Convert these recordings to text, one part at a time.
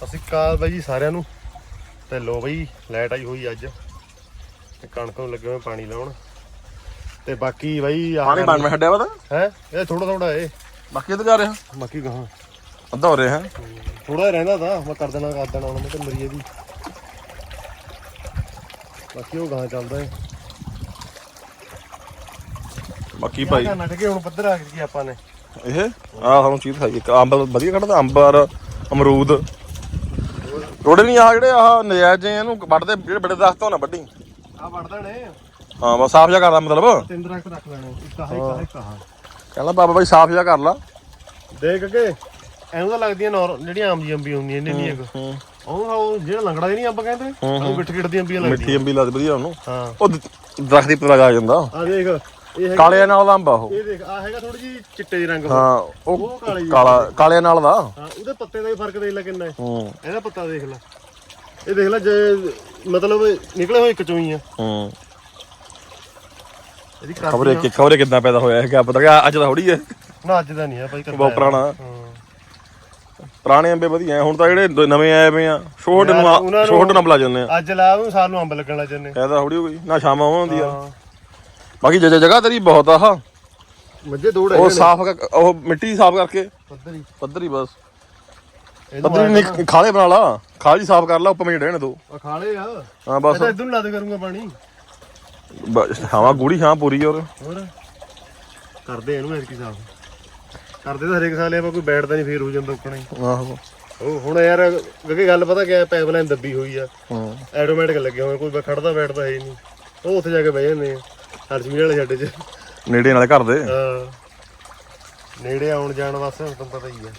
ਸਤਿ ਸ਼੍ਰੀ ਅਕਾਲ ਬਾਈ ਜੀ ਸਾਰਿਆਂ ਨੂੰ। ਤੇ ਲੋ ਬਈ ਲਾਈਟ ਆਈ ਹੋਈ ਅੱਜ। ਤੇ ਕਣਕ ਨੂੰ ਲੱਗੇ ਹੋਏ ਪਾਣੀ ਲਾਉਣ। ਤੇ ਬਾਕੀ ਬਾਈ ਪਾਣੀ ਬਣ ਮੈਂ ਛੱਡਿਆ ਵਾ ਤਾਂ। ਹੈ? ਇਹ ਥੋੜਾ ਥੋੜਾ ਏ ਬਾਕੀ ਤਾਂ ਜਾ ਰਿਹਾ ਬਾਕੀ ਗਾਹਾਂ। ਅੱਧਾ ਹੋ ਰਿਹਾ ਹੈ। ਥੋੜਾ ਰਹਿੰਦਾ ਤਾਂ ਮੈਂ ਕਰ ਦੇਣਾ ਕਰ ਦੇਣਾ ਹੁਣ ਮੈਂ ਤੇ ਮਰੀਏ ਦੀ ਬਾਕੀ ਉਹ ਗਾਹਾਂ ਚੱਲਦਾ ਏ ਬਾਕੀ ਭਾਈ। ਕਰਨਾ ਕਿ ਹੁਣ ਪੱਧਰ ਆ ਗਈ ਆਪਾਂ ਨੇ। ਇਹ? ਆ ਸਾਨੂੰ ਚੀਜ਼ ਖਾਈ ਇੱਕ ਅੰਬ ਵਧੀਆ ਕੱਢਦਾ ਅੰਬਰ ਅਮਰੂਦ। ਰੋੜੇ ਨਹੀਂ ਆ ਜਿਹੜੇ ਆਹ ਨਜਾਇਜ਼ ਜਿਹੇ ਇਹਨੂੰ ਵੱਢਦੇ ਜਿਹੜੇ ਬੜੇ ਦਰਖਤ ਹੋਣਾ ਵੱਡੀ ਆ ਵੜਦਾ ਨੇ ਹਾਂ ਬਸ ਸਾਫ਼ ਜਿਹਾ ਕਰਦਾ ਮਤਲਬ। ਤਿੰਨ ਦਰਖਤ ਰੱਖ ਲੈਣੇ ਇੱਕ ਆਹ ਇੱਕ ਆਹ ਇੱਕ ਆਹ। ਕਹਿੰਦਾ ਬਾਬਾ ਬਾਈ ਸਾਫ਼ ਜਿਹਾ ਕਰ ਲਾ। ਦੇਖ ਕੇ ਐਨੂੰ ਤਾਂ ਲੱਗਦੀਆਂ ਨੌਰ ਜਿਹੜੀਆਂ ਆਮ ਜੀ ਅੰਬੀ ਹੁੰਦੀਆਂ ਇੰਨੀ ਨਹੀਂ ਇੱਕ ਹੂੰ। ਉਹ ਉਹ ਜਿਹੜਾ ਲੰਗੜਾ ਨਹੀਂ ਅੰਬ ਕਹਿੰਦੇ ਉਹ ਮਿੱਠ ਗਿੱਟ ਦੀਆਂ ਅੰਬੀਆਂ ਲੱਗਦੀਆਂ। ਮਿੱਠੀ ਅੰਬੀ ਲੱਗਦੀ ਵਧੀਆ ਉਹਨੂੰ। ਹਾਂ। ਉਹ ਦ- ਦਰਖਤ ਦੀ ਪਤਾ ਲੱਗ ਜਾਂਦਾ। ਆ ਦੇਖ। ਇਹ ਹੈਗਾ ਕਾਲੇ ਨਾਲ ਦਾ ਅੰਬ ਆ ਉਹ। ਇਹ ਦੇਖ ਆ ਹੈਗਾ ਥੋੜੀ ਜੀ ਚਿੱਟੇ ਜਿਹੇ ਰੰਗ ਦਾ। ਹਾਂ ਉਹ ਉਹ ਕਾਲੇ ਕਾਲਾ ਕਾਲੇ ਨਾਲ ਦਾ? ਹਾਂ ਉਹਦੇ ਪੱਤੇ ਦਾ ਹੀ ਫ਼ਰਕ ਦੇਖ ਲੈ ਕਿੰਨਾ ਹੈ। ਹੂੰ। ਇਹਦਾ ਪੱਤਾ ਦੇਖ ਲੈ। ਇਹ ਦੇਖ ਲੈ ਜੇ ਮਤਲਬ ਨਿਕਲੇ ਹੋਏ ਹੀ ਆ। ਹੂੰ। ਇਹਦੀ ਖਬਰੇ ਕਰਦੀ ਕਿ ਖਬਰੇ ਕਿੱਦਾਂ ਪੈਦਾ ਹੋਇਆ ਹੈ ਕਿਆ ਪਤਾ ਕਿ ਅੱਜ ਤਾਂ ਥੋੜੀ ਹੈ ਨਾ ਅੱਜ ਦਾ ਨਹੀਂ ਹੈ ਭਾਈ ਬਹੁਤ ਪੁਰਾਣਾ। ਹਾਂ। ਪੁਰਾਣੇ ਅੰਬੇ ਵਧੀਆ ਐ, ਹੁਣ ਤਾਂ ਜਿਹੜੇ ਦ- ਨਵੇਂ ਆਏ ਪਏ ਆ। ਛੋਟੇ ਨੂੰ ਉਹਨਾਂ ਨੂੰ- ਛੋਟੇ ਨਾਲ ਬੁਲਾ ਜਾਂਦੇ ਆ। ਅੱਜ ਲਾ ਉਹ ਸਾਲ ਨੂੰ ਅੰਬ ਲੱਗਣ ਲੱਗ ਜੰਨੇ ਥੋੜੀ ਹੋ ਗਈ। ਨਾ ਸ਼ਾਮਾਂ ਹੁੰਦੀ ਆ ਹਾਂ। ਬਾਕੀ ਜੇ ਜਗ੍ਹਾ ਤੇਰੀ ਬਹੁਤ ਆ ਆਹ ਮੱਝੇ ਦੌੜ ਉਹ ਸਾਫ਼ ਕਰ- ਉਹ ਮਿੱਟੀ ਸਾਫ਼ ਕਰਕੇ। ਪੱਧਰ। ਹੀ ਪੱਧਰੀ ਬਸ। ਪੱਧਰੀ ਨਹੀਂ ਖਾਲੇ ਬਣਾ ਲਾ। ਖਾਲੀ ਸਾਫ਼ ਕਰ ਲਾ ਉੱਪਰ ਮੇ ਜਿਹੜੇ ਨੇ ਦੋ। ਖਾਲੇ ਆ। ਹਾਂ ਬਸ। ਇਹਦਾ ਨੂੰ ਲਾ ਦੇ ਕਰੂੰਗਾ ਪਾਣੀ। ਬਸ ਹਵਾ ਗੂੜੀ ਛਾਂ ਪੂਰੀ ਔਰ ਹੋਰ? ਕਰਦੇ ਇਹਨੂੰ ਐਤਕੀ ਸਾਫ਼। ਕਰਦੇ ਤਾਂ ਹਰੇਕ ਸਾਲ ਆਪਾਂ ਕੋਈ ਬੈਠਦਾ ਨਹੀਂ ਫੇਰ ਹੋ ਜਾਂਦਾ ਉੱਕਣਾ ਹੀ। ਆਹੋ। ਉਹ ਹੁਣ ਯਾਰ ਕਿਉਂਕਿ ਗੱਲ ਪਤਾ ਪਾਈਪਲਾਈਨ ਦੱਬੀ ਹੋਈ ਆ। ਹੂੰ। ਆਟੋਮੈਟਿਕ ਲੱਗੇ ਹੋਏ ਕੋਈ ਖੜਦਾ ਬੈਠਦਾ ਹੈ ਹੀ ਨਹੀਂ। ਉਹ ਉੱਥੇ ਜਾ ਕੇ ਬਹਿ ਜਾਂਦੇ ਆ। ਹਰਸ਼ਮੀਰ ਵਾਲੇ ਛੱਡੇ 'ਚ। ਨੇੜੇ ਨਾਲੇ ਘਰ ਦੇ। ਹਾਂ। ਨੇੜੇ ਆਉਣ ਜਾਣ ਵਾਸਤੇ ਤੁਹਾਨੂੰ ਪਤਾ ਹੀ ਆ।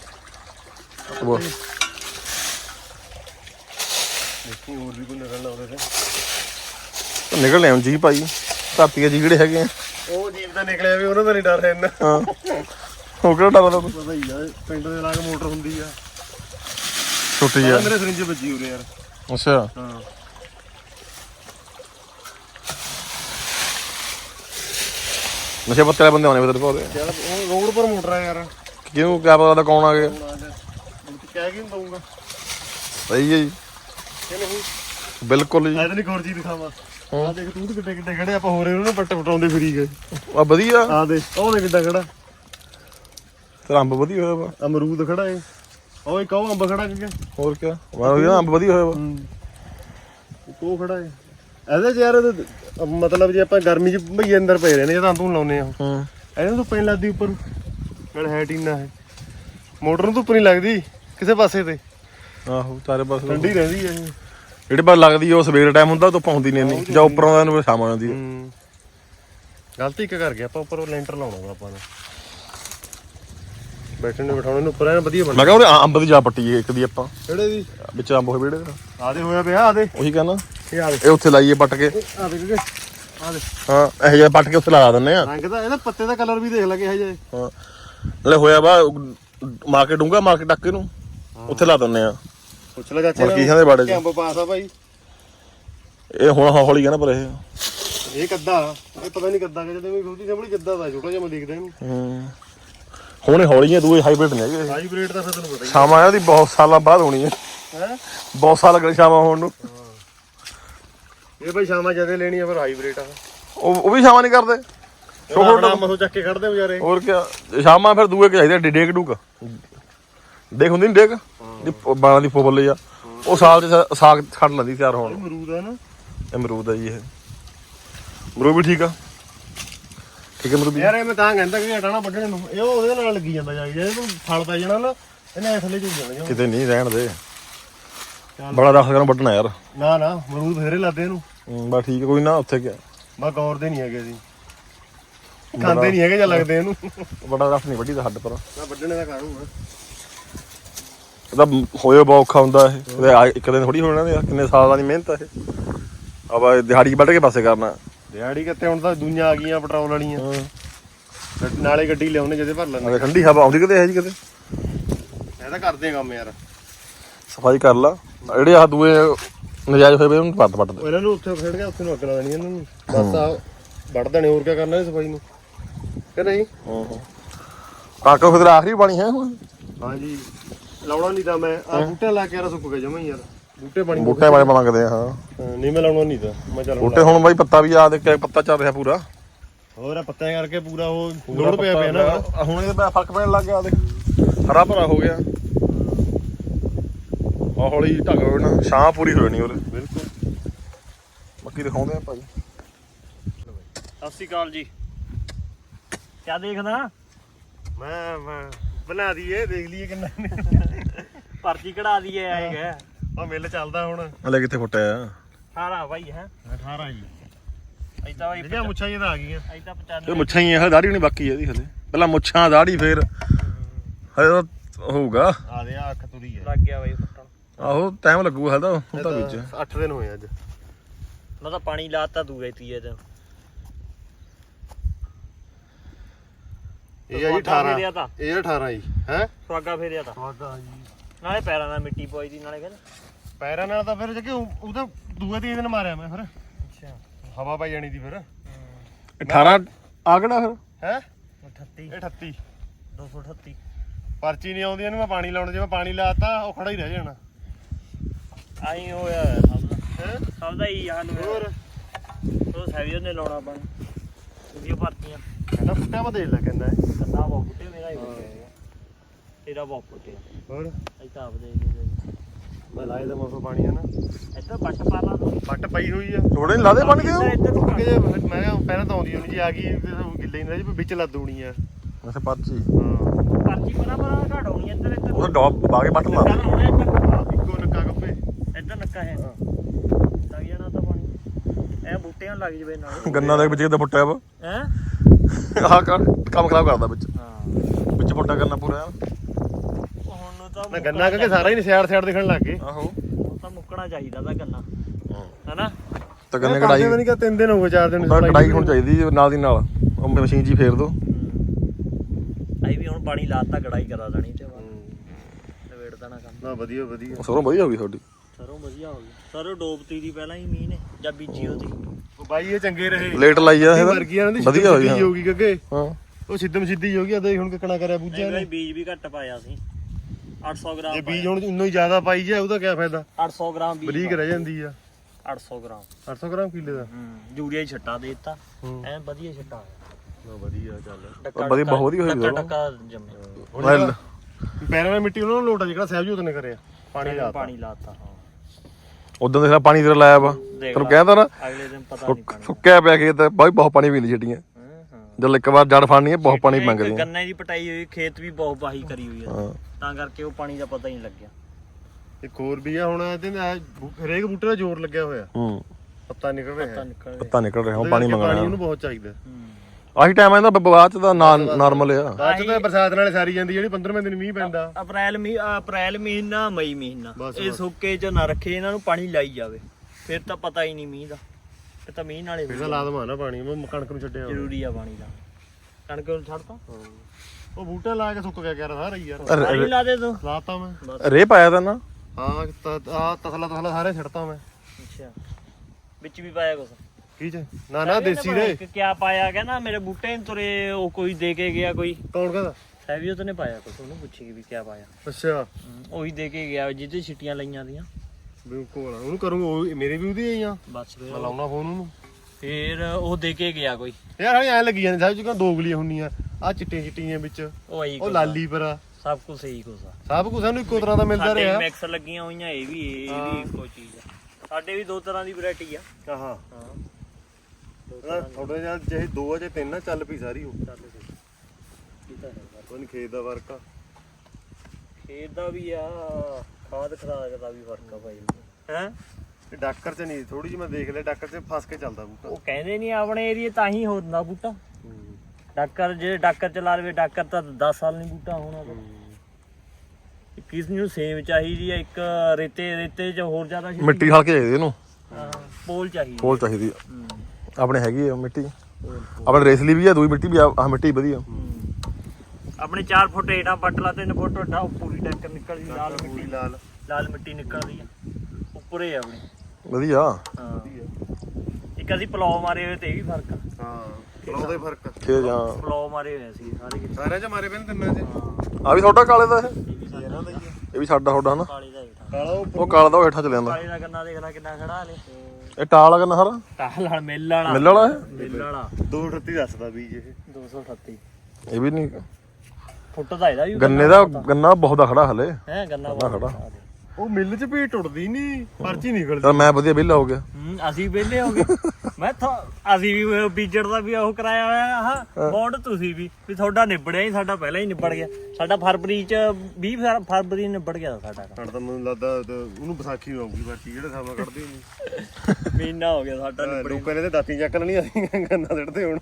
ਦੇਖੀ ਹੋਰ ਵੀ ਕੋਈ ਨਿਕਲਣਾ ਉਹਦੇ ਤੇ। ਨਿਕਲਨੇ ਹੁਣ ਜੀ ਭਾਈ। ਧਰਤੀ ਦੇ ਜੀ ਜਿਹੜੇ ਹੈਗੇ ਆ? ਉਹ ਜੀਵ ਤਾਂ ਨਿਕਲਿਆ ਵੀ ਉਹਨਾਂ ਦਾ ਨਹੀਂ ਡਰ ਹੈ ਇੰਨਾ। ਹਾਂ। ਉਹ ਕਿਹੜਾ ਡਰਦਾ ਤੂੰ ਪਤਾ ਹੀ ਆ ਪਿੰਡ ਦੇ ਲਾਗ ਮੋਟਰ ਹੁੰਦੀ ਆ। ਛੁੱਟੀ ਆ। ਮੇਰੇ ਸਰਿੰਜ ਵੱਜੀ ਉਰੇ ਯਾਰ। ਅੱਛਾ। ਹਾਂ। ਨਸ਼ੇ ਪੱਤੇ ਵਾਲੇ ਬੰਦੇ ਆਉਣੇ ਬਦਰ ਕੋਲ ਚੱਲ ਉਹ ਰੋਡ ਪਰ ਮੋਟਰ ਆ ਯਾਰ। ਕਿਉਂ? ਕਿਆ ਪਤਾ ਤਾਂ ਕੌਣ ਆ ਗਿਆ। ਕਹਿ ਕਿਉਂ ਦਊਂਗਾ। ਸਹੀ ਹੈ ਜੀ। ਕਿ ਨਹੀਂ ਬਿਲਕੁਲ ਜੀ। ਐ ਤਾਂ ਨਹੀਂ ਹੋਰ ਚੀਜ਼ ਦਿਖਾਵਾਂ ਆ ਦੇਖ ਤੂੰ ਤੇ ਕਿੱਡੇ ਕਿੱਡੇ ਖੜੇ ਆਪਾਂ ਹੋਰੇ ਉਹਨੂੰ ਪੱਟ ਪਟਾਉਂਦੇ ਫਿਰੀ ਗਏ। ਆ ਵਧੀਆ। ਆ ਦੇ ਉਹ ਦੇ ਕਿੱਡਾ ਖੜਾ। ਤੇਰਾ ਅੰਬ ਵਧੀਆ ਹੋਇਆ ਵਾ। ਅਮਰੂਦ ਖੜਾ ਏ। ਉਹ ਇੱਕ ਉਹ ਅੰਬ ਖੜਾ ਕਿ ਹੋਰ ਕਿਆ? ਮੈਂ ਵੀ ਅੰਬ ਵਧੀਆ ਹੋਇਆ ਵਾ। ਉਹ ਖੜਾ ਏ। ਇਹਦੇ ਚ ਯਾਰ ਇਹਦੇ- ਮਤਲਬ ਜੇ ਆਪਾਂ ਗਰਮੀ ਚ ਭਈਏ ਅੰਦਰ ਪਏ ਰਹਿੰਦੇ ਜਾਂ ਤਾਂ ਤੂੰ ਲਾਉਨੇ ਆ ਹੂੰ। ਇਹਨਾਂ ਤੋਂ ਪੈਣ ਲੱਗਦੀ ਉੱਪਰ। ਨਾਲ ਹੈ ਟੀਨਾ ਹੈ। ਮੋਟਰ ਨੂੰ ਧੁੱਪ ਨਹੀਂ ਲੱਗਦੀ ਕਿਸੇ ਪਾਸੇ ਤੇ। ਆਹੋ ਚਾਰੇ ਪਾਸੇ ਠੰਡੀ ਰਹਿੰਦੀ ਹੈ ਇਹ। ਜਿਹੜੇ ਬਾਰ ਲੱਗਦੀ ਆ, ਉਹ ਸਵੇਰ ਟਾਈਮ ਹੁੰਦਾ ਧੁੱਪ ਆਉਂਦੀ ਨਹੀਂ ਇੰਨੀ। ਜਾਂ ਉੱਪਰ ਇਹਨੂੰ ਫਿਰ ਸ਼ਾਮ ਆ ਜਾਂਦੀ ਆ। ਹੂੰ। ਗਲਤੀ ਇੱਕ ਕਰ ਗਿਆ ਆਪਾਂ ਉੱਪਰ ਲੈਂਟਰ ਲਾਉਣਾ ਵਾ ਆਪਾਂ ਨੇ। ਬੈਠਣ ਨੂੰ ਬਿਠਾਉਣੇ ਨੂੰ ਉੱਪਰ ਐਨ ਵਧੀਆ ਬਣ ਮੈਂ ਕਿਹਾ ਉਹਦੇ ਅੰਬ ਦੀ ਜਾ ਪੱਟੀ ਇੱਕ ਦੀ ਆਪਾਂ। ਕਿਹੜੇ ਦੀ? ਵਿੱਚ ਅੰਬ ਹੋਏ ਵਿਹੜੇ ਦਾ। ਆਦੇ ਹੋਇਆ ਪਿਆ ਆਦੇ ਉਹੀ ਕਹਿੰਦਾ ਇਹ ਆਦੇ ਇਹ ਉੱਥੇ ਲਾਈਏ ਪੱਟ ਕੇ। ਆਦੇ ਕਿਉਂਕਿ ਆਦੇ ਹਾਂ ਇਹੋ ਜਿਹਾ ਪੱਟ ਕੇ ਉੱਥੇ ਲਾ ਦਿੰਨੇ ਆ। ਰੰਗ ਦਾ ਇਹਦਾ ਪੱਤੇ ਦਾ ਕਲਰ ਵੀ ਦੇਖ ਲੈ ਕਿਹੋ ਜਿਹਾ ਹਾਂ। ਨਾਲੇ ਹੋਇਆ ਵਾ ਮਾਰ ਕੇ ਡੂੰਗਾ ਮਾਰ ਕੇ ਟੱਕੇ ਨੂੰ ਉੱਥੇ ਲਾ ਦਿੰਨੇ ਆ। ਪੁੱਛ ਲੈ ਚਾਚੇ ਮਲਕੀਸ਼ਾਂ ਦੇ ਬਾੜੇ 'ਚ? ਅੰਬ ਪਾਸ ਆ ਭਾਈ ਇਹ ਹੁਣ ਹੌਲੀ ਨਾ ਪਰ ਇਹ। ਇਹ ਕੱਦਾ ਇਹ ਪਤਾ ਨਹੀਂ ਕੱਦਾ ਕਿ ਜਦੋਂ ਵੀ ਛੋਟੀ ਸੰਭਲੀ ਕੱਦਾ ਦਾ ਛੋਟਾ ਜਿਹਾ ਮੈਂ ਦੇਖਦਾ ਇਹਨੂੰ। ਹੂੰ। ਹੁਣ ਹੌਲੀ ਆ ਦੂਏ ਹਾਈਬ੍ਰਿਡ ਨੇ ਹਾਈਬ੍ਰਿਡ ਦਾ ਫਿਰ ਤੈਨੂੰ ਪਤਾ ਸ਼ਾਮਾਂ ਇਹਦੀ ਬਹੁਤ ਸਾਲਾਂ ਬਾਅਦ ਹੋਣੀ ਹੈ। ਹੀ? ਹੈ ਬਹੁਤ ਸਾਲ ਲੱਗਣੇ ਸ਼ਾਮਾਂ ਹੋਣ ਨੂੰ। ਇਹ ਭਾਈ ਸ਼ਾਮਾਂ ਜਦੇ ਲੈਣੀ ਆ ਫਿਰ ਹਾਈਬ੍ਰਿਡ ਆ। ਉਹ ਉਹ ਵੀ ਸ਼ਾਮਾਂ ਨਹੀਂ ਕਰਦੇ? ਛੋਟਾ ਮਸੋ ਚੱਕ ਕੇ ਖੜਦੇ ਵਿਚਾਰੇ। ਹੋਰ ਕਿਆ? ਸ਼ਾਮਾਂ ਫਿਰ ਦੂਏ ਕਿ ਚਾਹੀਦੇ? ਡੇਕ ਡੂਕ ਦੇਖ ਹੁੰਦੀ ਨੀ ਡੇਕ ਦੀ ਬਾਲਾਂ ਦੀ ਫੁੱਲ ਆ ਉਹ ਸਾਲ ਚ ਸਾਗ ਖੜ ਲੈਂਦੀ ਤਿਆਰ ਹੋਣ। ਨੂੰ। ਅਮਰੂਦ ਆ ਨਾ। ਅਮਰੂਦ ਆ ਜੀ ਇਹ। ਅਮਰੂਦ ਵੀ ਠੀਕ ਆ। ਠੀਕ ਹੈ ਵੀ ਯਾਰ ਇਹ ਮੈਂ ਤਾਂ ਕਹਿੰਦਾ ਕਿ ਹਟਾਣਾ ਵੱਢਣੇ ਨੂੰ। ਇਹ ਉਹ ਉਹਦੇ ਨਾਲ ਲੱਗੀ ਜਾਂਦਾ ਜਾ ਕੇ ਜੇ ਇਹਨੂੰ ਫਲ ਪੈ ਜਾਣਾ ਨਾ ਇਹਨੇ ਥੱਲੇ ਝੁਕ ਜਾਣਾ ਜਮਾਂ। ਕਿਤੇ ਨਹੀਂ ਰਹਿਣ ਦੇ। ਬੜਾ ਰੱਖ ਕਰਨ ਵੱਢਣਾ ਯਾਰ। ਨਾ ਨਾ ਅਮਰੂਦ ਫੇਰੇ ਲਾਦੇ ਇਹਨੂੰ। ਹੂੰ, ਬਸ ਠੀਕ ਕੋਈ ਨਾ ਉੱਥੇ ਗਿਆ ਮੈਂ ਗੌਰ ਦੇ ਨਹੀਂ ਹੈਗੇ ਜੀ। ਖਾਂਦੇ ਨਹੀਂ ਹੈਗੇ ਜਾਂ ਲੱਗਦੇ ਇਹਨੂੰ। ਬੜਾ ਰੱਖ ਨਹੀਂ ਵੱਢੀ ਦਾ ਹੱਡ ਪਰ। ਮੈਂ ਵੱਢਣੇ ਦਾ ਕਾਹਨੂੰ ਇਹਦਾ ਹੋਇਆ ਬਹੁਤ ਔਖਾ ਹੁੰਦਾ ਇਹ। ਇਹਦੇ ਆ- ਇੱਕ ਦਿਨ ਥੋੜੀ ਹੋਣਾ ਯਾਰ ਕਿੰਨੇ ਸਾਲਾਂ ਦੀ ਮਿਹਨਤ ਆ ਇਹ। ਆਵਾ ਦਿਹਾੜੀ ਵੱਢ ਕੇ ਪਾਸੇ ਕਰਨਾ। ਦਿਹਾੜੀ ਕਿੱਥੇ ਹੁਣ ਤਾਂ ਦੁਨੀਆ ਆ ਗਈਆਂ ਪੈਟਰੋਲ ਵਾਲੀਆਂ। ਹਾਂ। ਨਾਲੇ ਗੱਡੀ ਲਿਆਉਣੇ ਜਦੇ ਭਰ ਲੈਂਦੇ। ਨਾਲੇ ਠੰਡੀ ਹਵਾ ਆਉਂਦੀ ਕਿਤੇ ਹੈ ਜੀ ਕਿਤੇ? ਇਹ ਤਾਂ ਕਰਦੇ ਆ ਕੰਮ ਯਾਰ। ਸਫ਼ਾਈ ਕਰ ਲਾ। ਜਿਹੜੇ ਆ ਦੂਏ ਨਜਾਇਜ਼ ਹੋਏ ਵੇ ਉਹਨੂੰ ਪੱਟ ਪੱਟ ਦੇ। ਇਹਨਾਂ ਨੂੰ ਉੱਥੇ ਫੇੜ ਕੇ ਉੱਥੇ ਨੂੰ ਅੱਗ ਲਾ ਦੇਣੀ ਇਹਨਾਂ ਨੂੰ। ਬਸ ਆ ਵੱਢ ਦੇਣੇ ਹੋਰ ਕੀ ਕਰਨਾ ਇਹ ਸਫ਼ਾਈ ਨੂੰ? ਕਿ ਨਹੀਂ? ਕਾਕਾ ਫਿਰ ਆਖਰੀ ਬਣੀ ਹੈ ਹੁਣ। ਹਾਂਜੀ। ਲਾਉਣਾ ਨਹੀਂ ਤਾਂ ਮੈਂ। ਆ ਬੂਟੇ ਲਾ ਕੇ ਯਾਰ ਸੁੱਕ ਗਏ ਜਮਾ ਹੀ ਯਾਰ। ਬੂਟੇ ਪਾਣੀ ਬੂਟੇ ਵਾਲੇ ਮੰਗਦੇ ਆ ਹਾਂ। ਨਹੀਂ ਮੈਂ ਲਾਉਣਾ ਨਹੀਂ ਤਾਂ ਮੈਂ ਚੱਲ ਹੁਣ ਬੂਟੇ ਹੁਣ ਬਾਈ ਪੱਤਾ ਵੀ ਆ ਦੇ ਕੇ ਪੱਤਾ ਚੱਲ ਰਿਹਾ ਪੂਰਾ। ਹੋਰ ਆ ਪੱਤਿਆਂ ਕਰਕੇ ਪੂਰਾ ਉਹ ਲੋੜ ਪਿਆ ਪਿਆ ਨਾ। ਹੁਣ ਇਹਦਾ ਫ਼ਰਕ ਪੈਣ ਲੱਗ ਗਿਆ ਦੇਖ। ਹਰਾ ਭਰਾ ਹੋ ਗਿਆ। ਆ ਹੌਲੀ ਢੱਕ ਹੋ ਨਾ ਛਾਂ ਪੂਰੀ ਹੋ ਜਾਣੀ ਉਹਦੇ। ਬਿਲਕੁਲ। ਬਾਕੀ ਦਿਖਾਉਂਦੇ ਆ ਭਾਈ ਸਤਿ ਸ਼੍ਰੀ ਅਕਾਲ ਜੀ। ਕਿਆ ਦੇਖਦਾ? ਮੈਂ ਮੈਂ ਬਣਾ ਦਈਏ ਦੇਖ ਲਈਏ ਕਿੰਨਾ। ਪਰਚੀ ਕਢਾ ਦਈਏ ਆਏਗਾ। ਉਹ ਮਿੱਲ ਚੱਲਦਾ ਹੁਣ। ਹਲੇ ਕਿੱਥੇ ਫੁੱਟਿਆ? ਆ ਸਾਰਾ ਬਾਈ ਹੈ। 18 ਜੀ ਐਦਾਂ ਬਾਈ ਜਿਹੜੀਆਂ ਮੁੱਛਾਂ ਜਿਹੀਆਂ ਤਾਂ ਆ ਗਈਆਂ। ਐਦਾਂ ਇਹ 95 ਮੁੱਛਾਂ ਹੀ ਆ ਹਲੇ ਦਾੜੀ ਨਹੀਂ ਬਾਕੀ ਇਹਦੀ ਹਲੇ। ਪਹਿਲਾਂ ਮੁੱਛਾਂ ਦਾੜੀ ਫੇਰ। ਹਲੇ ਤਾਂ ਹੋਊਗਾ। ਆ ਦੇ ਆ ਅੱਖ ਤੁਰੀ ਹੈ ਲੱਗ ਗਿਆ ਬਾਈ ਫੁੱਟਣ। ਆਹੋ ਟਾਈਮ ਲੱਗੂਗਾ ਹਲੇ ਤਾਂ ਹੁਣ ਤਾਂ ਵਿੱਚ। 8 ਦਿਨ ਹੋਏ ਅੱਜ। ਮੈਂ ਤਾਂ ਪਾਣੀ ਲਾਤਾ ਦੂਗਾ ਤੀਏ ਦਿਨ। ਇਹ ਆ ਜੀ ਸਵਾਗਾ 18 ਫੇਰਿਆ ਤਾਂ। ਇਹ ਆ 18 ਜੀ ਹੈ? ਸਵਾਗਾ ਫੇਰਿਆ ਤਾਂ। ਵਾਦਾ ਜੀ। ਨਾਲੇ ਪੈਰਾਂ ਨਾਲ ਮਿੱਟੀ ਪੋਈ ਦੀ ਨਾਲੇ ਕਹਿੰਦੇ ਪੈਰਾਂ ਨਾਲ ਤਾਂ ਫਿਰ ਜੇ ਕਿ ਉਹ ਤਾਂ ਦੂਏ ਤੀਏ ਦਿਨ ਮਾਰਿਆ ਮੈਂ ਫਿਰ। ਅੱਛਾ। ਹਵਾ ਪਾਈ ਜਾਣੀ ਦੀ ਫਿਰ। 18 ਆ ਕਿਹੜਾ ਫਿਰ? ਹੈ? 38 ਇਹ 38 238 ਪਰਚੀ ਨਹੀਂ ਆਉਂਦੀ ਇਹਨੂੰ ਮੈਂ ਪਾਣੀ ਲਾਉਣ ਜੇ ਮੈਂ ਪਾਣੀ ਲਾਤਾ ਉਹ ਖੜਾ ਹੀ ਰਹਿ ਜਾਣਾ। ਆਈ ਹੋਇਆ ਹੈ ਸਭ ਦਾ। ਹੈ? ਸਭ ਦਾ ਹੀ ਹੋਰ? ਉਹ ਸੈਵੀਅਰ ਨੇ ਲਾਉਣਾ ਪਾਣੀ। ਉਹਦੀਆਂ ਭਰਤੀਆਂ। ਕਹਿੰਦਾ ਫੁੱਟਿਆ ਮੈਂ ਦੇਖ ਲੈ ਕਹਿੰਦਾ ਇਹ। ਕੰਦਾ ਬਹੁਤ ਫੁੱਟੇ ਮੇਰਾ ਹੀ। ਫੁੱਟਿਆ ਤੇਰਾ ਬਹੁਤ ਫੁੱਟਿਆ ਹੋਰ? ਐਦਾਂ ਆਪ ਦੇ ਦੇ ਮੈਂ ਲਾਏ ਦਾ ਮੋਸੋ ਪਾਣੀ ਹੈ ਨਾ ਇੱਧਰ ਪੱਟ ਪਾ ਲਾ ਤੂੰ। ਪੱਟ ਪਈ ਹੋਈ ਆ। ਥੋੜੇ ਨੀ ਲਾਦੇ ਪਾਣੀ ਦੇ ਇੱਧਰ ਨੂੰ ਕਿ ਜੇ ਮੈਂ ਕਿਹਾ ਪਹਿਲਾਂ ਤਾਂ ਆਉਂਦੀ ਹੋਣੀ ਜੀ ਆ ਗਈ ਫਿਰ ਉਹ ਗਿੱਲੇ ਨਹੀਂ ਰਹੀ ਵਿੱਚ ਲੱਦੂਣੀ ਆ। ਅੱਛਾ ਪਰਚੀ। ਹਾਂ। ਪਰਚੀ ਪਰਾਂ ਪਰਾਂ ਘਟ ਹੋਣੀ ਇੱਧਰ ਇੱਧਰ। ਉਹ ਡੌਪ ਪਾ ਕੇ ਬੱਟ ਲਾ ਚੱਲ ਹੁਣ ਇੱਧਰ ਇੱਕੋ ਨੱਕਾ ਕੱਪੇ ਇੱਧਰ ਨੱਕਾ ਹੈ। ਲੱਗ ਜਾਣਾ ਤਾਂ ਪਾਣੀ। ਐ ਬੂਟਿਆਂ ਨੂੰ ਲੱਗ ਜਵੇ ਨਾਲ। ਗੰਨਾ ਦੇ ਵਿੱਚ ਕਿਤੇ ਫੁੱਟਿਆ ਵਾ। ਹੈ? ਆਹ ਕਰ ਕੰਮ ਖਰਾਬ ਕਰਦਾ ਵਿੱਚ। ਹਾਂ। ਵਿੱਚ ਫੁੱਟਾ ਕਰਨਾ ਪੂਰਾ। ਹੁਣ ਨੂੰ ਤਾਂ ਗੰਨਾ ਕਰਕੇ ਸਾਰਾ ਹੀ ਸਾਈਡ ਸਾਈਡ ਦਿਖਣ ਲੱਗ ਗਏ। ਆਹੋ। ਹੁਣ ਤਾਂ ਮੁੱਕਣਾ ਚਾਹੀਦਾ ਤਾਂ ਗੰਨਾ। ਹੈਨਾ? ਤਾਂ ਗੰਨੇ ਕਢਾਈ ਨਹੀਂ ਕਿ ਤਿੰਨ ਦਿਨ ਹੋ ਗਏ ਚਾਰ ਦਿਨ ਉਹਦਾ ਕਢਾਈ ਹੁਣ ਚਾਹੀਦੀ ਜੀ ਨਾਲ ਦੀ ਨਾਲ। ਉਹ ਮਸ਼ੀਨ ਜੀ ਫੇਰ ਦੋ। ਆਈ ਵੀ ਹੁਣ ਪਾਣੀ ਲਾਤਾ ਗੜਾਈ ਕਰਾ ਦੇਣੀ ਤੇ ਨਵੇੜ ਦੇਣਾ ਕੰਮ। ਨਾ ਵਧੀਆ ਵਧੀਆ। ਉਹ ਸਰੋਂ ਵਧੀਆ ਹੋ ਗਈ ਤੁਹਾਡੀ? ਸਰੋਂ ਵਧੀਆ ਹੋ ਗਈ। ਸਰੋਂ ਡੋਬਤੀ ਦੀ ਪਹਿਲਾਂ ਹੀ ਮੀਂਹ ਨੇ ਜਾਂ ਬੀਜੀ ਉਹਦੀ। ਉਹ ਬਾਈ ਇਹ ਚੰਗੇ ਰਹੇ। ਲੇਟ ਲਾਈ ਆ ਇਹਨਾਂ ਦੀ ਵਧੀਆ ਹੋ ਗਈ ਗੱਗੇ। ਹਾਂ। ਉਹ ਸਿੱਧਮ ਸਿੱਧੀ ਹੋ ਗਈ ਅਦੇ ਹੁਣ ਕਿਕਣਾ ਕਰਿਆ ਬੂਝਿਆ ਨਹੀਂ ਨੇ ਬਈ ਬੀਜ ਵੀ ਘੱਟ ਪਾਇਆ ਸੀ। 800 ਗ੍ਰਾਮ ਜੇ ਬੀਜ ਹੁਣ ਇੰਨੋ ਹੀ ਜ਼ਿਆਦਾ ਪਾਈ ਜਾਏ ਉਹਦਾ ਕੀ ਫਾਇਦਾ? 800 ਗ੍ਰਾਮ ਬੀਜ ਬਰੀਕ ਰਹਿ ਜਾਂਦੀ ਆ। 800 ਗ੍ਰਾਮ। 800 ਗ੍ਰਾਮ ਕਿੱਲੇ ਦਾ? ਹੂੰ ਯੂਰੀਆ ਹੀ ਛੱਟਾ ਦੇ ਦਿੱਤਾ। ਹੂੰ। ਐ ਵਧੀਆ ਛੱਟਾ ਨਾ ਵਧੀਆ ਚੱਲ। ਡੱਕਾ ਵਧੀਆ, ਬਹੁਤ ਵਧੀਆ ਹੋਈ ਡੱਕਾ ਉਹ। ਡੱਕਾ ਜੰਮੇ ਹੁਣ ਜਿਹੜਾ ਪੈਰਾਂ ਵਿੱਚ ਮਿੱਟੀ ਉਹਨਾਂ ਨੂੰ ਲੋਟਾ ਜਿਹੜਾ ਸਹਿਬਜੋਤ ਨੇ ਕਰਿਆ ਪਾਣੀ ਲਾ ਪਾਣੀ ਲਾਤਾ ਹਾਂ। ਉਦੋਂ ਦੇਖਿਆ ਪਾਣੀ ਤੇਰਾ ਲਾਇਆ ਵਾ। ਦੇਖ ਤੈਨੂੰ ਲਾ। ਕਹਿੰਦਾ ਨਾ ਅਗਲੇ ਦਿਨ ਪਤਾ ਨਹੀਂ ਪਾਣੀ ਸੁੱਕਿਆ ਪਿਆ ਖੇਤ ਬਾਈ ਬਹੁਤ ਪਾਣੀ ਪੀਂਦੀ ਛੱਡੀਆਂ। ਹਾਂ ਹਾਂ ਜਦ ਇੱਕ ਵਾਰ ਜੜ ਫੜਨੀ ਹੈ ਬਹੁਤ ਪਾਣੀ ਇੱਕ ਮੰਗਦੀਆਂ ਗੰਨੇ ਦੀ ਪਟਾਈ ਹੋਈ ਖੇਤ ਵੀ ਬਹੁਤ ਬਾਹੀ ਕਰੀ ਹੋਈ ਹੈ ਹਾਂ। ਤਾਂ ਕਰਕੇ ਉਹ ਪਾਣੀ ਦਾ ਪਤਾ ਹੀ ਨਹੀਂ ਲੱਗਿਆ। ਇੱਕ ਹੋਰ ਵੀ ਆ ਹੁਣ ਇਹਦੇ ਨਾਲ ਬੂ- ਹਰੇਕ ਬੂਟੇ ਦਾ ਜ਼ੋਰ ਲੱਗਿਆ ਹੋਇਆ। ਹੂੰ। ਪੱਤਾ ਨਿਕਲ ਰਿਹਾ। ਪਤਾ ਹੈ ਨਿਕਲ ਗਿਆ ਪਤਾ ਨਿਕਲ ਰਿਹਾ ਹੁਣ ਉਹਦੇ ਪਾਣੀ ਮੰਗਣਾ। ਉਹਨੂੰ ਬਹੁਤ ਚਾਹੀਦਾ। ਹੂੰ। ਆਹੀ ਟਾਈਮ ਇਹਦਾ ਬਾਅਦ ਚ ਦਾ ਨਾਰਮਲ ਆ। ਬਾਅਦ ਚ ਤਾਂ ਬਰਸਾਤ ਨਾਲੇ ਸਾਰੀ ਜਾਂਦੀ ਜਿਹੜੀ 15ਵੇਂ ਦਿਨ ਮੀਂਹ ਪੈਂਦਾ। ਅਪ੍ਰੈਲ ਮੀ ਅਪ੍ਰੈਲ ਮਹੀਨਾ ਮਈ ਮਹੀਨਾ। ਬਸ, ਇਹ ਬਸ। ਸੁੱਕੇ ਚ ਨਾ ਰੱਖੇ ਇਹਨਾਂ ਨੂੰ ਪਾਣੀ ਲਾਈ ਜਾਵੇ। ਫਿਰ ਤਾਂ ਪਤਾ ਹੀ ਨਹੀਂ ਮੀਂਹ ਦਾ। ਤਾਂ ਮੀਂਹ ਨਾਲੇ ਫਿਰ ਤਾਂ ਲਾਜ਼ਮਾ ਨਾ ਪਾਣੀ ਮੈਂ ਕਣਕ ਨੂੰ ਛੱਡਿਆ ਹੋਇਆ। ਜ਼ਰੂਰੀ ਆ ਪਾਣੀ ਦਾ। ਕਣਕ ਨੂੰ ਛੱਡਤਾ ਉਹ ਬੂਟਾ ਲਾ ਕੇ ਸੁੱਕ ਗਿਆ ਕਿਆ ਸਾਰਾ ਹੀ ਯਾਰ। ਪਾਣੀ ਲਾ ਦੇ ਤੂੰ। ਲਾਤਾ ਮੈਂ। ਰੇ ਪਾਇਆ ਤਾਂ ਨਾ। ਹਾਂ ਆ ਤਸਲਾ ਤਸਲਾ ਸਾਰੇ ਛੱਡਤਾ ਮੈਂ। ਅੱਛਾ। ਵਿੱਚ ਵੀ ਪਾਇਆ ਕੁਛ? ਕੀ ਚ? ਨਾ ਨਾ ਦੇਸੀ ਰੇ। ਕਿ ਕਿਆ ਪਾਇਆ ਕਹਿੰਦਾ ਮੇਰੇ ਬੂਟੇ ਨੀ ਤੁਰੇ ਉਹ ਕੋਈ ਦੇ ਕੇ ਗਿਆ ਕੋਈ। ਕੌਣ ਕਹਿੰਦਾ? ਸਹਿਬੀਅਤ ਨੇ ਪਾਇਆ ਕੁਛ ਉਹਨੂੰ ਪੁੱਛੀ ਵੀ ਕਿਆ ਪਾਇਆ। ਅੱਛਾ। ਉਹੀ ਦੇ ਕੇ ਗਿਆ ਜਿਹਦੇ ਛਿੱਟੀਆਂ ਲਈਆਂ ਦੀਆਂ। ਬਿਲਕੁਲ ਉਹਨੂੰ ਕਰੂੰਗਾ ਉਹ ਮੇਰੇ ਵੀ ਉਹਦੀ ਆਈਆਂ ਬਸ ਫਿਰ। ਮੈਂ ਲਾਉਣਾ ਫੋਨ ਉਹਨੂੰ। ਫਿਰ ਉਹ ਦੇ ਕੇ ਗਿਆ ਕੋਈ। ਯਾਰ ਹਣੀ ਐ ਲੱਗੀ ਜਾਂਦੀ ਸਾਹਿਬ ਜਿਹਾ ਦੋਗਲੀਆਂ ਹੁੰਦੀਆਂ। ਆ ਚਿੱਟੀਆਂ ਚਿੱਟੀਆਂ ਵਿੱਚ। ਉਹ ਆਈ ਉਹ ਲਾਲੀ ਪਰ ਆ। ਸਭ ਕੁਝ ਸਹੀ ਕੁਛ ਆ। ਸਭ ਕੁਝ ਸਾਨੂੰ ਇੱਕੋ ਤਰ੍ਹਾਂ ਦਾ ਮਿਲਦਾ ਸਾਡੇ ਰਿਹਾ। ਮਿਕਸ ਲੱਗੀਆਂ ਹੋਈਆਂ ਇਹ ਵੀ ਇਹ ਵੀ ਇੱਕੋ ਚੀਜ਼ ਆ। ਸਾਡੇ ਵੀ ਦੋ ਤਰ੍ਹਾਂ ਦੀ ਵੈਰਾਈਟੀ ਆ। ਆਹਾਂ ਹਾਂ। ਥੋੜੇ ਜਿਹਾ ਜੇ ਦੋ ਆ ਜੇ ਤਿੰਨ ਆ ਚੱਲ ਪਈ ਸਾਰੀ ਉਹ। ਚੱਲ ਜੀ ਇਹ ਤਾਂ ਹੈਗਾ ਕੋਈ ਨੀ ਖੇਤ ਦਾ ਵਰਕ ਆ। ਖੇਤ ਦਾ ਵੀ ਆ। ਖਾਦ ਖਰਾਕ ਦਾ ਵੀ ਫ਼ਰਕ ਆ ਭਾਈ। ਹੈ? ਇਹ ਡਾਕਰ ਚ ਨਹੀਂ ਥੋੜੀ ਜਿਹੀ ਮੈਂ ਦੇਖ ਲਿਆ ਡਾਕਰ ਚ ਫਸ ਕੇ ਚੱਲਦਾ ਬੂਟਾ। ਉਹ ਕਹਿੰਦੇ ਨਹੀਂ ਆਪਣੇ ਏਰੀਏ ਤਾਂ ਹੀ ਹੁੰਦਾ ਬੂਟਾ। ਡਾਕਰ ਜੇ ਡਾਕਰ ਚਲਾ ਲਵੇ ਡਾਕਰ ਤਾਂ 10 ਸਾਲ ਨਹੀਂ ਬੂਟਾ ਹੋਣਾ ਤਾਂ। ਕਿਸ ਨੂੰ ਸੇਮ ਚਾਹੀਦੀ ਆ ਇੱਕ ਰੇਤੇ ਰੇਤੇ 'ਚ ਹੋਰ ਜ਼ਿਆਦਾ ਮਿੱਟੀ ਹਲਕੇ ਚਾਹੀਦੀ ਇਹਨੂੰ? ਹਾਂ, ਪੋਲ ਚਾਹੀਦੀ ਕੋਲ ਚਾਹੀਦੀ ਆਪਣੇ ਹੈਗੀ ਆ ਮਿੱਟੀ। ਪੋਲ, ਪੋਲ। ਆਪਣੇ ਰੇਸਲੀ ਵੀ ਆ ਦੂਈ ਮਿੱਟੀ ਵੀ ਆ ਆਹ ਮਿੱਟੀ ਵਧੀਆ। ਹੂੰ। ਆਪਣੇ 4 ਫੁੱਟ ਏਟਾਂ ਪੱਟ ਲਾ 3 ਫੁੱਟ ਉਹ ਪੂਰੀ ਡਾਕਰ ਨਿਕਲਦੀ ਲਾਲ ਮਿੱਟੀ। ਲਾਲ। ਲਾਲ ਮਿੱਟੀ ਨਿਕਲਦੀ ਆ। ਉੱਪਰੇ ਆ ਆਪਣੀ। ਵਧੀਆ। ਹਾਂ। ਇੱਕ ਅਸੀਂ ਪਲਾਉ ਮਾਰੇ ਹੋਏ ਤੇ ਇਹ ਵੀ ਫ਼ਰਕ ਆ। ਹਾਂ ਉਹਦਾ ਹੀ ਫ਼ਰਕ ਆ। ਖੇ ਜਾਂ ਪਲਾਉ ਮਾਰੇ ਹੋਏ ਸੀ ਸਾਰੇ ਕਿਤੇ ਸਾਰਿਆਂ ਚ ਮਾਰੇ ਪੈਣ ਤਿੰਨਾਂ ਚ? ਆ ਵੀ ਤੁਹਾਡਾ ਕਾਲੇ ਦਾ ਇਹ? ਇਹ ਵੀ ਸਾਡਾ ਦਾ ਤੁਹਾਡਾ ਹਨਾ? ਕਾਲੀ ਦਾ ਹੇਠਾਂ। ਕਾਲਾ ਉਹ ਕਾਲਾ ਦਾ ਉਹ ਹੇਠਾਂ ਚ ਲੈਂਦਾ ਕਾਲੀ ਦਾ ਗੰਨਾ ਦੇਖ ਲੈ ਕਿੰਨਾ ਖੜਾ ਹਲੇ। ਇਹ ਟਾਲ ਲੱਗਣਾ ਸਾਰਾ? ਟਾਲ ਵਾਲਾ ਮਿੱਲ ਵਾਲਾ। ਮਿੱਲ ਵਾਲਾ ਇਹ? ਮਿੱਲ ਵਾਲਾ। 238 ਦੱਸਦਾ ਬੀਜ ਇਹ। 238 ਇਹ ਵੀ ਨਹੀਂ ਫੁੱਟ ਦਾ ਇਹਦਾ ਵੀ ਗੰਨੇ ਦਾ ਗੰਨਾ ਬਹੁਤ ਖੜਾ ਹਲੇ। ਹੈ ਗੰਨਾ ਖੜਾ। ਉਹ ਮਿੱਲ 'ਚ ਵੀ ਟੁੱਟਦੀ ਨਹੀਂ ਪਰਚੀ ਨਿਕਲਦੀ। ਚਲ ਮੈਂ ਵਧੀਆ ਵਿਹਲਾ ਹੋ ਗਿਆ। ਹੂੰ ਅਸੀਂ ਵਿਹਲੇ ਹੋ ਗਏ। ਮੈਂ ਥੋ ਅਸੀਂ ਵੀ ਉਹ ਬੀਜੜ ਦਾ ਵੀ ਉਹ ਕਰਾਇਆ ਹੋਇਆ ਆਹ ਬੌਂਡ ਤੁਸੀਂ ਵੀ ਵੀ ਤੁਹਾਡਾ ਨਿਬੜਿਆ ਹੀ ਸਾਡਾ ਪਹਿਲਾਂ ਹੀ ਨਿਬੜ ਗਿਆ। ਸਾਡਾ ਫਰਵਰੀ ਚ 20 ਫਰ- ਫਰਵਰੀ ਨੂੰ ਨਿਬੜ ਗਿਆ ਸਾਡਾ। ਕੰਮ। ਸਾਡਾ ਤਾਂ ਮੈਨੂੰ ਲੱਗਦਾ ਤੇ ਉਹਨੂੰ ਵਿਸਾਖੀ ਨੂੰ ਆਊਗੀ ਪਰਚੀ ਜਿਹੜੇ ਸਾਹਮਣੇ ਕੱਢਦੇ ਨਹੀਂ ਮਹੀਨਾ ਹੋ ਗਿਆ ਸਾਡਾ ਅਹ ਨਿਬੜ ਲੋਕਾਂ ਨੇ ਤੇ ਦਾਤੀ ਚੱਕ ਲੈਣੀ ਅਸੀਂ ਗੰਨਾ ਸਿੱਟਦੇ ਹੁਣ।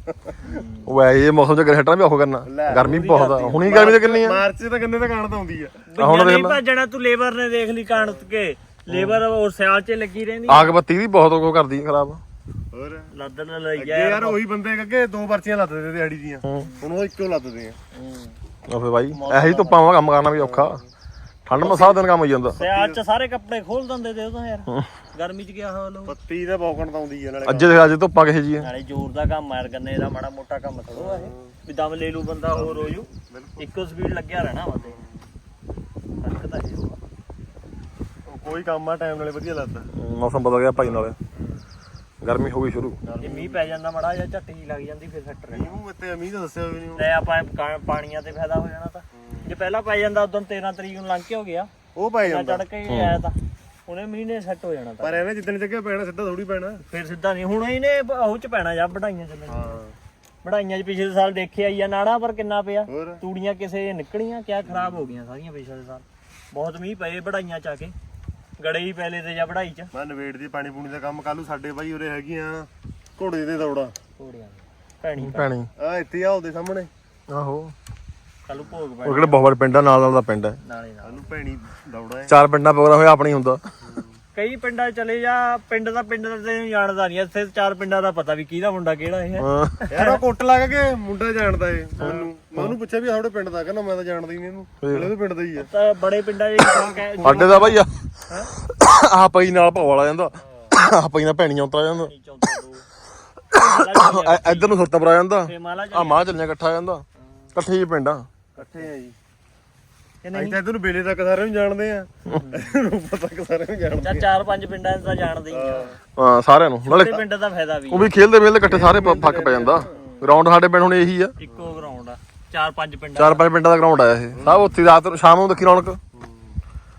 ਉਹ ਐ ਇਹ ਮੌਸਮ ਚ ਗਰੇ ਹਟਣਾ ਵੀ ਔਖ ਕਰਨਾ। ਗਰਮੀ ਬਹੁਤ ਆ ਹੁਣੀ ਗਰਮੀ ਤੇ ਕਿੰਨੀ ਆ? ਮਾਰਚ 'ਚ ਤਾਂ ਗੰਨੇ ਦਾ ਕਾਣ ਤਾਂ ਆਉਂਦੀ ਆ। ਹੁਣ ਨਹੀਂ ਦੇਖ ਲੈ। ਭੱਜਣਾ ਤੂੰ ਲੇਬਰ ਨੇ ਦੇਖ ਲਈ ਕਣਕ ਕੇ। ਲੇਬਰ ਉਹ ਸਿਆਲ ਚ ਲੱਗੀ ਰਹਿੰਦੀ ਆਗ ਬੱਤੀ ਦੀ ਬਹੁਤ ਉਹ ਕਰਦੀ ਖਰਾਬ। ਹੋਰ? ਲੱਦਣ ਲਈ ਅੱਗੇ ਯਾਰ ਉਹੀ ਬੰਦੇ ਅੱਗੇ ਦੋ ਪਰਚੀਆਂ ਲੱਦਦੇ ਤੇ ਦਿਹਾੜੀ ਦੀਆਂ। ਹੁਣ ਉਹ ਇੱਕੋ ਲੱਦਦੇ ਆ। ਉਹ ਫੇ ਬਾਈ ਇਹੋ ਹੀ ਧੁੱਪਾਂ ਵਾ ਕੰਮ ਕਰਨਾ ਵੀ ਔਖਾ। ਠੰਡ ਮਾ ਸਾਰਾ ਦਿਨ ਕੰਮ ਹੋਈ ਜਾਂਦਾ। ਸਿਆਲ ਚ ਸਾਰੇ ਕੱਪੜੇ ਖੋਲ ਦਿੰਦੇ ਤੇ ਉਹ ਤਾਂ ਯਾਰ। ਗਰਮੀ ਚ ਗਿਆ ਹਾਲ ਪੱਤੀ ਦਾ ਬੌਕਣ ਤਾਂ ਆਉਂਦੀ ਆ ਨਾਲੇ। ਅੱਜ ਦੇ ਅੱਜ ਧੁੱਪਾਂ ਕਿਹੋ ਜੀ ਆ ਨਾਲੇ ਜ਼ੋਰ ਦਾ ਕੰਮ ਮਾਰ ਗੰਨੇ ਦਾ ਮਾੜਾ ਮੋਟਾ ਕੰਮ ਥੋੜਾ ਇਹ। ਵੀ ਦਮ ਲੈ ਲੂ ਬੰਦਾ ਹੋਰ ਹੋ ਜੂ। ਇੱਕੋ ਸਪੀਡ ਲੱਗਿਆ ਰਹਿਣਾ ਬੰਦੇ ਤਾਂ ਇਹ ਹੋਆ ਉਹ ਕੋਈ ਕੰਮ ਆ ਟਾਈਮ ਨਾਲੇ ਵਧੀਆ ਲੱਗਦਾ। ਮੌਸਮ ਬਦਲ ਗਿਆ ਭਾਈ ਨਾਲੇ। ਗਰਮੀ ਹੋ ਗਈ ਸ਼ੁਰੂ। ਜੇ ਮੀਂਹ ਪੈ ਜਾਂਦਾ ਮਾੜਾ ਜਾਂ ਝੱਟ ਜੀ ਲੱਗ ਜਾਂਦੀ ਫਿਰ ਸੈੱਟ ਰਹਿਣਾ ਮੀਂਹ ਇੱਥੇ ਮੀਂਹ ਤਾਂ ਦੱਸਿਆ ਵੀ ਨਹੀਂ ਲੈ ਆਪਾਂ ਕਾ- ਪਾਣੀਆਂ ਤੇ ਫਾਇਦਾ ਹੋ ਜਾਣਾ ਤਾਂ। ਜੇ ਪਹਿਲਾਂ ਪੈ ਜਾਂਦਾ ਉਦੋਂ 13 ਤਰੀਕ ਨੂੰ ਲੰਘ ਕੇ ਹੋ ਗਿਆ। ਉਹ ਪੈ ਜਾਂਦਾ। ਚੜ ਕੇ ਹੀ ਆਇਆ ਤਾਂ। ਉਹਨੇ ਮਹੀਨੇ ਸੈੱਟ ਹੋ ਜਾਣਾ ਤਾਂ। ਪਰ ਐਵੇਂ ਜਿੱਦਣ ਜੱਗੇ ਪੈਣਾ ਸਿੱਧਾ ਥੋੜੀ ਪੈਣਾ। ਫਿਰ ਸਿੱਧਾ ਨਹੀਂ ਹੁਣ ਇਹਨੇ ਬ- ਉਹ ਚ ਪੈਣਾ ਜਾਂ ਵਢਾਈਆਂ ਚੱਲਣ ਹਾਂ। ਵਢਾਈਆਂ ਚ ਪਿਛਲੇ ਸਾਲ ਦੇਖਿਆ ਹੀ ਆ ਨਾੜਾ ਪਰ ਕਿੰਨਾ ਪਿਆ। ਹੋਰ? ਤੂੜੀਆਂ ਕਿਸੇ ਨਿਕਲੀਆਂ ਕਿਆ ਖਰਾਬ ਹੋ ਗਈਆਂ ਸਾਰੀਆਂ ਪਿਛਲੇ ਸਾਲ। ਬਹੁਤ ਮੀਂਹ ਪਏ ਵਢਾਈਆਂ ਚ ਆ ਕੇ। ਗੜੇ ਹੀ ਪਹਿਲੇ ਤੇ ਜਾਂ ਵਢਾਈ ਚ। ਮੈਂ ਨਵੇੜ ਦੀ ਪਾਣੀ ਪੂਣੀ ਦਾ ਕੰਮ ਕੱਲੂ ਸਾਡੇ ਬਾਈ ਉਰੇ ਹੈਗੀਆਂ ਘੋੜੇ ਦੇ ਦੌੜਾ। ਘੋੜਿਆਂ ਭੈਣੀ ਪੈਣੀ ਆ ਇੱਥੇ ਆ ਉਹਦੇ ਸਾਹਮਣੇ। ਆਹੋ। ਕੱਲੂ ਭੋਗ ਉਹ ਪੈਣਾ ਕਿਹੜੇ ਬਹੁਤ ਬੜੇ ਪਿੰਡ ਆ ਨਾਲ ਨਾਲ ਦਾ ਪਿੰਡ ਹੈ। ਨਾਲੇ ਨਾਲ। ਸਾਨੂੰ ਭੈਣੀ ਦੌੜਾ ਹੈ। ਚਾਰ ਪਿੰਡਾਂ ਪ੍ਰੋਗਰਾਮ ਹੋਇਆ ਆਪਣੀ ਹੁੰਦਾ। ਕਈ ਪਿੰਡਾਂ 'ਚ ਚਲੇ ਜਾ ਪਿੰਡ ਦਾ ਪਿੰਡ ਦਾ ਤੈਨੂੰ ਜਾਣਦਾ ਨਹੀਂ ਇੱਥੇ ਚਾਰ ਪਿੰਡਾਂ ਦਾ ਪਤਾ ਵੀ ਕਿਹਦਾ ਮੁੰਡਾ ਕਿਹੜਾ ਹੈ ਹਾਂ। ਯਾਰ ਉਹ ਕੋਟ ਲੱਗ ਕੇ ਮੁੰਡਾ ਜਾਣਦਾ ਏ। ਮੈਨੂੰ ਮੈਂ ਉਹਨੂੰ ਪੁੱਛਿਆ ਵੀ ਸਾਡੇ ਪਿੰਡ ਦਾ ਕਹਿੰਦਾ ਮੈਂ ਤਾਂ ਜਾਣਦਾ ਹੀ ਨਹੀਂ ਇਹਨੂੰ। ਉਹਦੇ ਪਿੰਡ ਦਾ ਹੀ ਆ। ਤਾਂ ਬੜੇ ਪਿੰਡਾਂ 'ਚ ਕਹਿ ਸਾਡੇ ਦਾ ਭਾਈ ਆ। ਆ ਪਈ ਨਾਲ ਭੌ ਵਾਲਾ ਜਾਂਦਾ। ਆ ਪਈ ਨਾਲ ਭੈਣੀਆਂ ਉਤਰ ਜਾਂਦਾ। ਇੱਧਰ ਨੂੰ ਸੁਰਤਪੁਰ ਆ ਜਾਂਦਾ। ਆ ਮਾਂ ਚੱਲੀਆਂ ਇਕੱਠਾ ਜਾਂਦਾ। ਇਕੱਠੇ ਹੀ ਪਿੰਡ ਇਕੱਠੇ ਆ ਜੀ। ਕਿ ਅਸੀਂ ਨਹੀਂ? ਤਾਂ ਇਹਨੂੰ ਬੇਲੇ ਤੱਕ ਸਾਰਿਆਂ ਨੂੰ ਜਾਣਦੇ ਆ। ਰੂਪਾ ਤੱਕ ਸਾਰਿਆਂ ਨੂੰ ਜਾਣਦੇ ਜਾਂ ਚਾਰ ਪੰਜ ਪਿੰਡਾਂ ਤਾਂ ਜਾਣਦੇ ਹੀ ਆ। ਹਾਂ। ਸਾਰਿਆਂ ਨੂੰ। ਨਾਲੇ ਛੋਟੇ ਪਿੰਡ ਦਾ ਫਾਇਦਾ ਵੀ ਉਹ ਵੀ ਖੇਲਦੇ ਵੇਲੇ ਇਕੱਠੇ ਸਾਰੇ ਪ- ਫੱਕ ਪੈ ਜਾਂਦਾ। ਗਰਾਊਂਡ ਸਾਡੇ ਪਿੰਡ ਹੁਣ ਇਹੀ ਆ। ਇੱਕੋ ਗਰਾਊਂਡ ਆ। ਚਾਰ ਪੰਜ ਪਿੰਡਾਂ ਚਾਰ ਪੰਜ ਪਿੰਡਾਂ ਦਾ ਗਰਾਊਂਡ ਆ ਇਹ। ਸਭ ਉੱਥੇ ਰਾਤ ਨੂੰ ਸ਼ਾਮ ਨੂੰ ਦੇਖੀ ਰੌਣਕ।